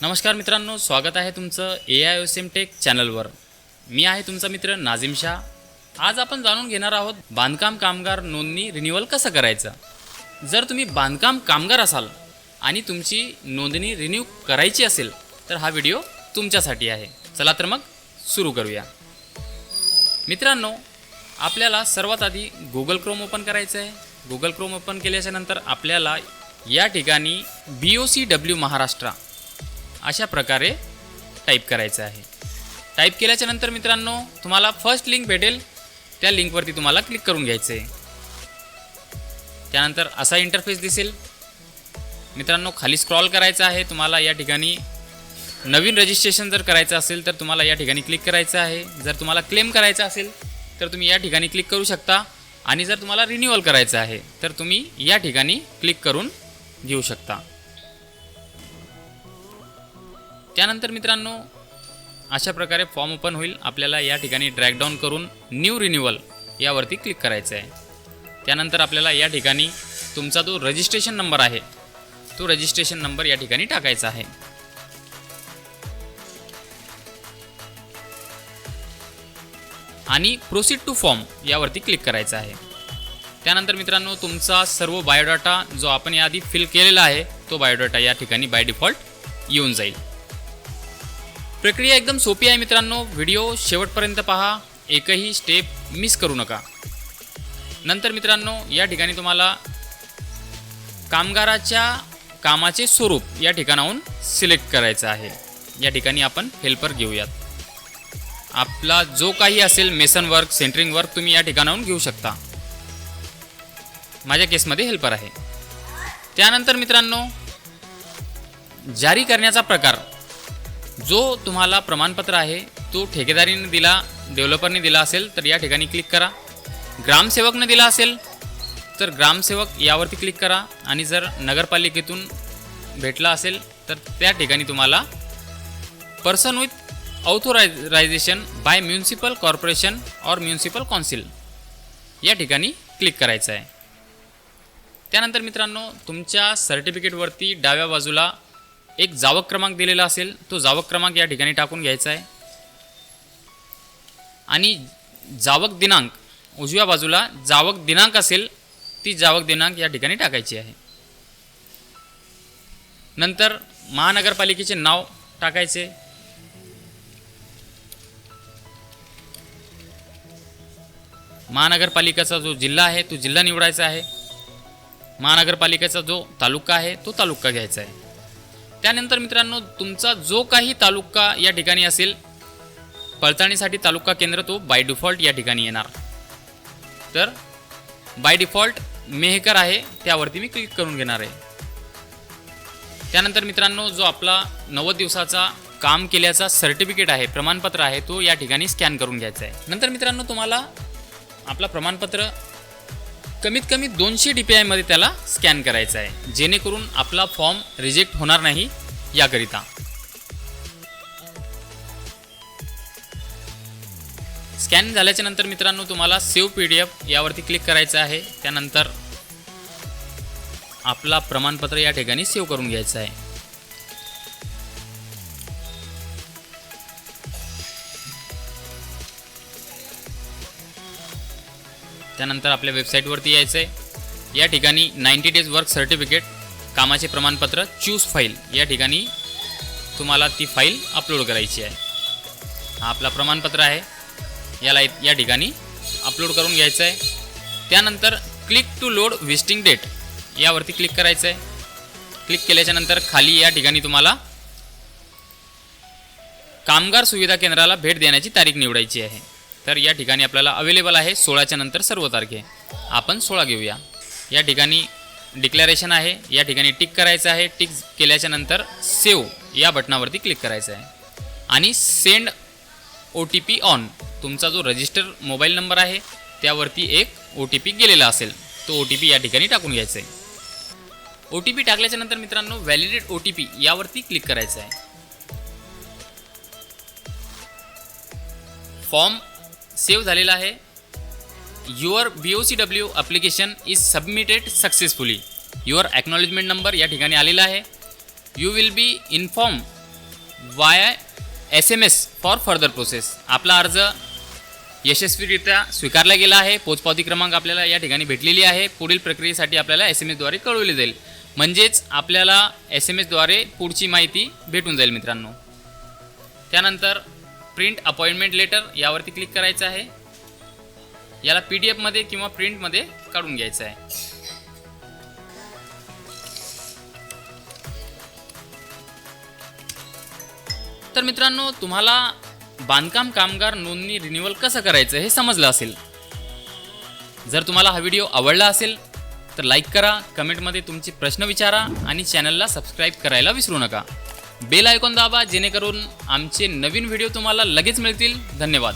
नमस्कार मित्रांनो स्वागत आहे तुमचं A I O M tech चॅनलवर मी आहे तुमचा मित्र नाझिम शाह. आज आपण जाणून घेणार आहोत बांधकाम कामगार नोंदणी रिन्युअल कसं करायचं? जर तुम्ही बांधकाम कामगार असाल आणि तुमची नोंदणी रिन्यू करायची असेल तर हा व्हिडिओ तुमच्यासाठी आहे. चला तर मग सुरू करूया. मित्रांनो आपल्याला सर्वात आधी गुगल क्रोम ओपन करायचं आहे गुगल क्रोम ओपन केल्याच्यानंतर आपल्याला या ठिकाणी B O C W Maharashtra अशा प्रकारे टाईप करायचं आहे. टाईप केल्याच्यानंतर मित्रांनो तुम्हाला फर्स्ट लिंक भेटेल. त्या लिंकवरती तुम्हाला क्लिक करून घ्यायचं आहे त्यानंतर असा इंटरफेस दिसेल. मित्रांनो खाली स्क्रॉल करायचं आहे. तुम्हाला या ठिकाणी नवीन रजिस्ट्रेशन जर करायचं असेल तर तुम्हाला या ठिकाणी क्लिक करायचं आहे. जर तुम्हाला क्लेम करायचा असेल तर तुम्ही या ठिकाणी क्लिक करू शकता. आणि जर तुम्हाला रिन्युअल करायचं आहे तर तुम्ही या ठिकाणी क्लिक करून घेऊ शकता. त्यानंतर मित्रांनो अशा प्रकारे फॉर्म ओपन होईल. आपल्याला या ठिकाणी ड्रॅग डाऊन करून न्यू रिन्युअल यावरती क्लिक करायचं आहे त्यानंतर आपल्याला या ठिकाणी तुमचा जो रजिस्ट्रेशन नंबर आहे तो रजिस्ट्रेशन नंबर या ठिकाणी टाकायचा आहे. आणि प्रोसीड टू फॉर्म यावरती क्लिक करायचं आहे. त्यानंतर मित्रांनो तुमचा सर्व बायोडाटा जो आपण याआधी फिल केलेला आहे तो बायोडाटा या ठिकाणी बाय डिफॉल्ट येऊन जाईल. प्रक्रिया एकदम सोपी आहे मित्रांनो. व्हिडिओ शेवटपर्यंत पहा. एकही स्टेप मिस करू नका. नंतर मित्रांनो या ठिकाणी तुम्हाला कामगाराच्या कामाचे स्वरूप या ठिकाणाहून सिलेक्ट करायचं आहे. या ठिकाणी आपण हेल्पर घेऊयात. आपला जो काही असेल मेसन वर्क सेंटरिंग वर्क तुम्ही या ठिकाणाहून घेऊ शकता. माझ्या केसमध्ये हेल्पर आहे. त्यानंतर मित्रांनो जारी करण्याचा प्रकार. जो तुम्हाला प्रमाणपत्र आहे तो ठेकेदारीने दिला डेव्हलपरने दिला असेल तर या ठिकाणी क्लिक करा. ग्रामसेवकने दिला असेल तर ग्रामसेवक यावरती क्लिक करा. आणि जर नगरपालिकेतून भेटला असेल तर त्या ठिकाणी तुम्हाला person with authorization by municipal corporation और म्युन्सिपल कौन्सिल या ठिकाणी क्लिक करायचं आहे. त्यानंतर मित्रांनो तुमच्या सर्टिफिकेटवरती डाव्या बाजूला एक जावक क्रमांक दिलेला असेल तो जावक क्रमांक या ठिकाणी टाकून घ्यायचा आहे. आणि जावक दिनांक उजव्या बाजूला जावक दिनांक असेल ती जावक दिनांक या ठिकाणी टाकायची आहे. नंतर महानगरपालिकेचे नाव टाकायचे. महानगरपालिकेचा जो जिल्हा आहे तो जिल्हा निवडायचा आहे. महानगरपालिकेचा जो तालुका आहे तो तालुका घ्यायचा आहे. त्यानंतर मित्रांनो तुमचा जो काही तालुका या ठिकाणी असेल पडताळणीसाठी तालुका केंद्र तो बाय डिफॉल्ट या ठिकाणी येणार. तर बाय डिफॉल्ट मेहकर आहे त्यावरती मी क्लिक करून घेणार आहे. त्यानंतर मित्रांनो जो आपला नव्वद दिवसाचा काम केल्याचा सर्टिफिकेट आहे प्रमाणपत्र आहे तो या ठिकाणी स्कॅन करून घ्यायचा आहे. नंतर मित्रांनो तुम्हाला आपला प्रमाणपत्र कमीत कमी दोनशे डी पी आयमध्ये त्याला स्कॅन करायचं आहे. जेणेकरून आपला फॉर्म रिजेक्ट होणार नाही याकरिता. स्कॅन झाल्याच्यानंतर मित्रांनो तुम्हाला सेव्ह पी डी एफ यावरती क्लिक करायचं आहे. त्यानंतर आपला प्रमाणपत्र या ठिकाणी सेव्ह करून घ्यायचं आहे. त्यानंतर आपल्या वेबसाईटवरती यायचं आहे या ठिकाणी नाईन्टी डेज वर्क सर्टिफिकेट कामाचे प्रमाणपत्र चूज फाईल या ठिकाणी तुम्हाला ती फाईल अपलोड करायची आहे. हा आपला प्रमाणपत्र आहे. याला या ठिकाणी अपलोड करून घ्यायचं आहे त्यानंतर click to load existing date यावरती क्लिक करायचं आहे क्लिक केल्याच्यानंतर खाली या ठिकाणी तुम्हाला कामगार सुविधा केंद्राला भेट देण्याची तारीख निवडायची आहे. तर या ठिकाणी आपल्याला अवेलेबल आहे सोळाच्या नंतर सर्व तारखे. आपण सोळा घेऊया. या ठिकाणी डिक्लॅरेशन आहे या ठिकाणी टिक करायचं आहे टिक केल्याच्यानंतर सेव्ह या बटनावरती क्लिक करायचं आहे. आणि send O T P on तुमचा जो रजिस्टर मोबाईल नंबर आहे त्यावरती एक ओ टी पी गेलेला असेल तो ओ टी पी या ठिकाणी टाकून घ्यायचा आहे. ओ टी पी टाकल्याच्या नंतर मित्रांनो व्हॅलिडेट ओ टी पी यावरती क्लिक करायचं आहे. फॉर्म सेव्ह झालेला आहे. Your B O C W application is submitted successfully your acknowledgement number या ठिकाणी आलेला आहे. You will be inform by S M S for further process आपला अर्ज यशस्वीरित्या स्वीकारला गेला आहे. पोचपावती क्रमांक आपल्याला या ठिकाणी भेटलेली आहे. पुढील प्रक्रियेसाठी आपल्याला एस एम एसद्वारे कळवले जाईल. म्हणजेच आपल्याला एस एम एसद्वारे पुढची माहिती भेटून जाईल मित्रांनो. त्यानंतर प्रिंट अपॉइंटमेंट लेटर यावरती क्लिक करायचं आहे. याला पी डी एफमध्ये किंवा प्रिंटमध्ये काढून घ्यायचं आहे. तर मित्रांनो तुम्हाला बांधकाम कामगार नोंदणी रिन्युअल कसं करायचं हे समजलं असेल. जर तुम्हाला हा व्हिडिओ आवडला असेल तर लाईक करा कमेंटमध्ये तुमचे प्रश्न विचारा आणि चॅनलला सबस्क्राईब करायला विसरू नका. बेल आयकॉन दाबा जेणेकरून आमचे नवीन व्हिडिओ तुम्हाला लगेच मिळतील. धन्यवाद.